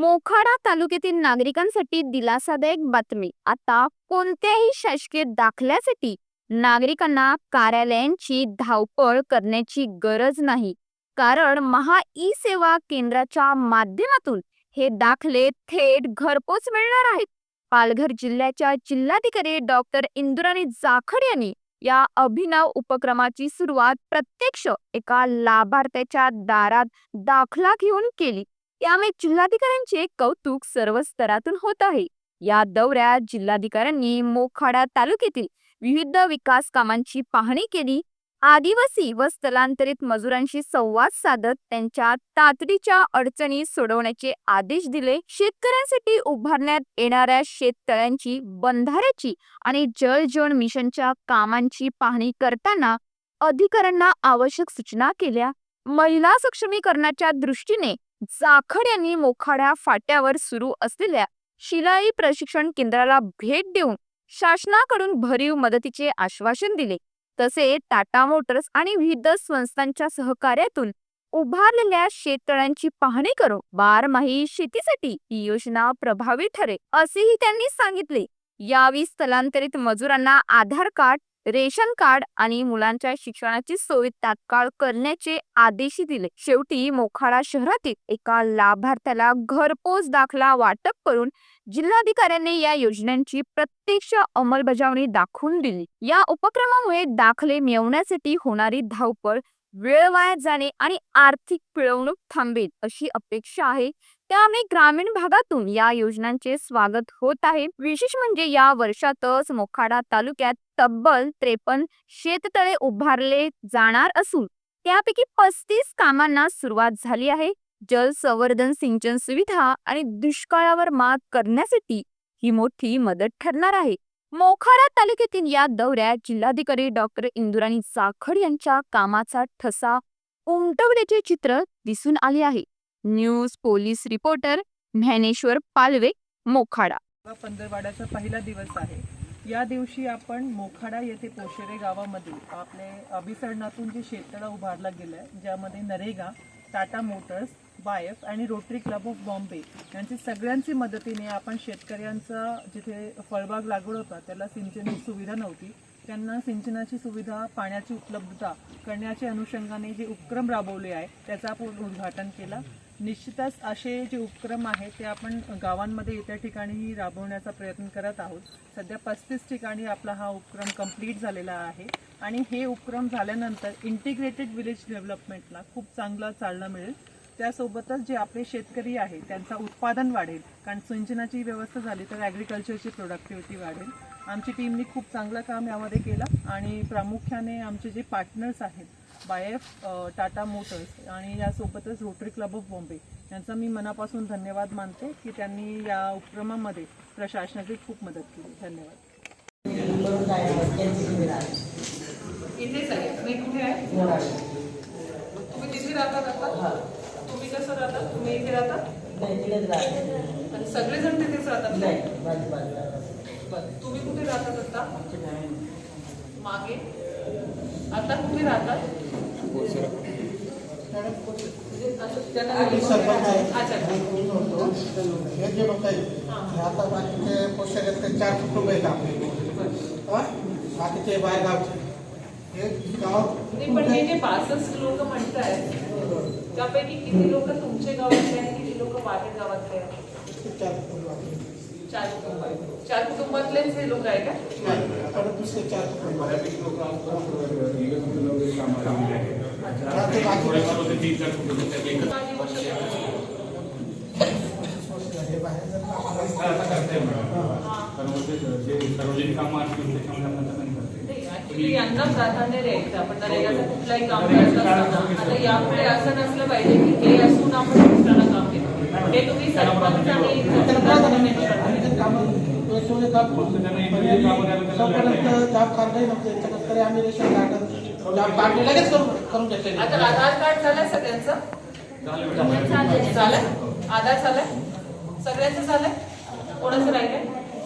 मोखाडा तालुक्यातील नागरिकांसाठी दिलासादायक बातमी. आता कोणत्याही शासकीय दाखल्यासाठी नागरिकांना कार्यालयांची धावपळ करण्याची गरज नाही. कारण महा ई सेवा केंद्राच्या माध्यमातून हे दाखले थेट घरपोच मिळणार आहेत. पालघर जिल्ह्याच्या जिल्हाधिकारी डॉक्टर इंदुराणी जाखड यांनी या अभिनव उपक्रमाची सुरुवात प्रत्यक्ष एका लाभार्थ्याच्या दारात दाखला घेऊन केली. त्यामुळे जिल्हाधिकाऱ्यांचे कौतुक सर्व स्तरातून होत आहे. या दौऱ्यात जिल्हाधिकाऱ्यांनी मोखाडा तालुक्यातील विविध विकास कामांची पाहणी केली. आदिवासी व स्थलांतरित मजुरांशी संवाद साधत त्यांच्या तातडीच्या अडचणी सोडवण्याचे आदेश दिले. शेतकऱ्यांसाठी उभारण्यात येणाऱ्या शेततळ्यांची बंधाऱ्याची आणि जलजीवन मिशनच्या कामांची पाहणी करताना अधिकाऱ्यांना आवश्यक सूचना केल्या. महिला सक्षमीकरणाच्या दृष्टीने जाखड यांनी मोखाड्या फाट्यावर सुरू असलेल्या शिलाई प्रशिक्षण केंद्राला भेट देऊन शासनाकडून भरीव मदतीचे आश्वासन दिले. तसे टाटा मोटर्स आणि विविध संस्थांच्या सहकार्यातून उभारलेल्या शेततळ्यांची पाहणी करून बारमाही शेतीसाठी ही योजना प्रभावी ठरेल असेही त्यांनी सांगितले. यावेळी स्थलांतरित मजुरांना आधार कार्ड रेशन कार्ड आणि मुलांच्या शिक्षणाची सोय तात्काळ करण्याचे आदेशही दिले. शेवटी मोखाडा शहरातील एका लाभार्थ्याला घरपोच दाखला वाटप करून जिल्हाधिकाऱ्यांनी या योजनांची प्रत्यक्ष अंमलबजावणी दाखवून दिली. या उपक्रमामुळे दाखले मिळवण्यासाठी होणारी धावपळ वेळ वाया जाणे आणि आर्थिक पिळवणूक थांबेल अशी अपेक्षा आहे. त्यामुळे ग्रामीण भागातून या योजनांचे स्वागत होत आहे. विशेष म्हणजे या वर्षातच मोखाडा तालुक्यात तब्बल त्रेपन्न शेततळे उभारले जाणार असून त्यापैकी पस्तीस कामांना सुरुवात झाली आहे. जल संवर्धन सिंचन सुविधा आणि दुष्काळावर मात करण्यासाठी ही मोठी मदत ठरणार आहे. मोखाडा तालुक्यातील या दौऱ्यात जिल्हाधिकारी डॉक्टर इंदुराणी जाखड यांच्या कामाचा ठसा उमटवल्याचे चित्र दिसून आले आहे. News police reporter Dnyaneshwar Palve Mokhada. पंधरवाड्याचा पहिला दिवस आहे. या दिवशी आपण मोखाडा येथे पोशेरे गावामध्ये आपले अभिसरणातून जे शेततळा उभारला गेलं आहे ज्यामध्ये नरेगा टाटा मोटर्स बायफ आणि रोटरी क्लब ऑफ बॉम्बे यांची सगळ्यांची मदतीने आपण शेतकऱ्यांचा जिथे फळबाग लागवड होता त्याला सिंचनाची सुविधा नव्हती. त्यांना सिंचनाची सुविधा पाण्याची उपलब्धता करण्याच्या अनुषंगाने जे उपक्रम राबवले आहे त्याचा आपण उद्घाटन केला. निश्चितच असे जे उपक्रम आहेत ते आपण गावांमध्ये येत्या ठिकाणीही राबवण्याचा प्रयत्न करत आहोत. सध्या पस्तीस ठिकाणी आपला हा उपक्रम कंप्लीट झालेला आहे आणि हे उपक्रम झाल्यानंतर इंटिग्रेटेड विलेज डेव्हलपमेंटला खूप चांगला चालना मिळेल. त्यासोबतच जे आपले शेतकरी आहे त्यांचं उत्पादन वाढेल. कारण सिंचनाची व्यवस्था झाली तर ॲग्रिकल्चरची प्रोडक्टिव्हिटी वाढेल. आमची टीमनी खूप चांगलं काम यामध्ये केलं आणि प्रामुख्याने आमचे जे पार्टनर्स आहेत बायफ टाटा मोटर्स आणि यासोबतच रोटरी क्लब ऑफ बॉम्बे. यांचा मी मनापासून धन्यवाद मानते की त्यांनी या उपक्रमामध्ये प्रशासनाची खूप मदत केली. धन्यवाद. इथेच आहे? तुम्ही कसं इथे आणि सगळेजण तिथेच राहतात तुम्ही कुठे राहतात आता? मागे? आता कुठे राहतात अच्छा, हे जे लोक आहेत आता बाकीचे पोषकाचे चार कुटुंब आहेत आपले. बाकीचे बाहेरगावचे. गाव नाही पण हे जे पासष्ट लोक म्हणतायत त्यापैकी किती लोक तुमचे गावातले आणि किती लोक बाहेर गावातले आहेत. चार कुटुंब. चार कुटुंबातलेच हे लोक आहे का? दुसरे चार कुटुंब हे यांना प्राधान्य द्यायचं. आपण नरेगाचं कुठलाही काम करत असताना. आता यापुढे असं नसलं पाहिजे की हे असून आपण हे तुम्ही सरपंच आणि आता आधार कार्ड झालंय सगळ्यांचं? झालं आधार झालंय? सगळ्यांचं झालंय? कोणाचं राहिलंय?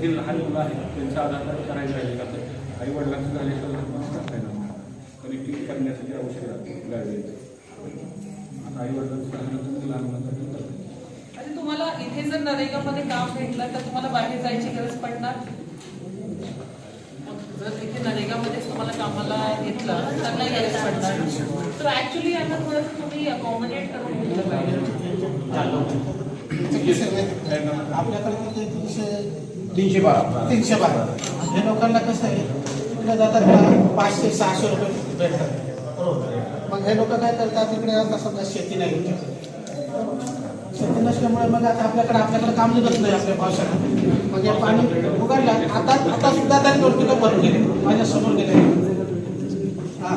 जे लहान मुलं आहेत त्यांचं आधार कार्ड करायचं राहिले का? तर आई वडिलांचं झाल्याशिवाय लग्न करता कनेक्टिव्ह करण्यासाठी आवश्यक आहे गाडीचं. आता आई वडिलांचं लहान मुलांसाठी तुम्हाला इथे जर नरेगामध्ये काम भेटलं तर तुम्हाला बाहेर जायची गरज पडणार? मग जर इथे नरेगामध्येच तुम्हाला कामाला घेतलं तर नाही गरज पडणार? सो ऍक्च्युली यांना थोडंसं तुम्ही अकॉमोडेट करून घेतलं पाहिजे. आपल्याकडे किती तीनशे बारा. तीनशे बारा. हे लोकांना कसं आहे तिकडे जातात पाचशे सहाशे रुपये भेटतात. मग हे लोक काय करतात तिकडे आता समजा शेती नाही शेती नसल्यामुळे मग आता आपल्याकडे आपल्याकडे काम निघत नाही आपल्या पावसाळ्यात मग हे पाणी उघडलं आता आता सुद्धा त्यांनी दोन किलो भरून गेले माझ्यासमोर गेले. हा.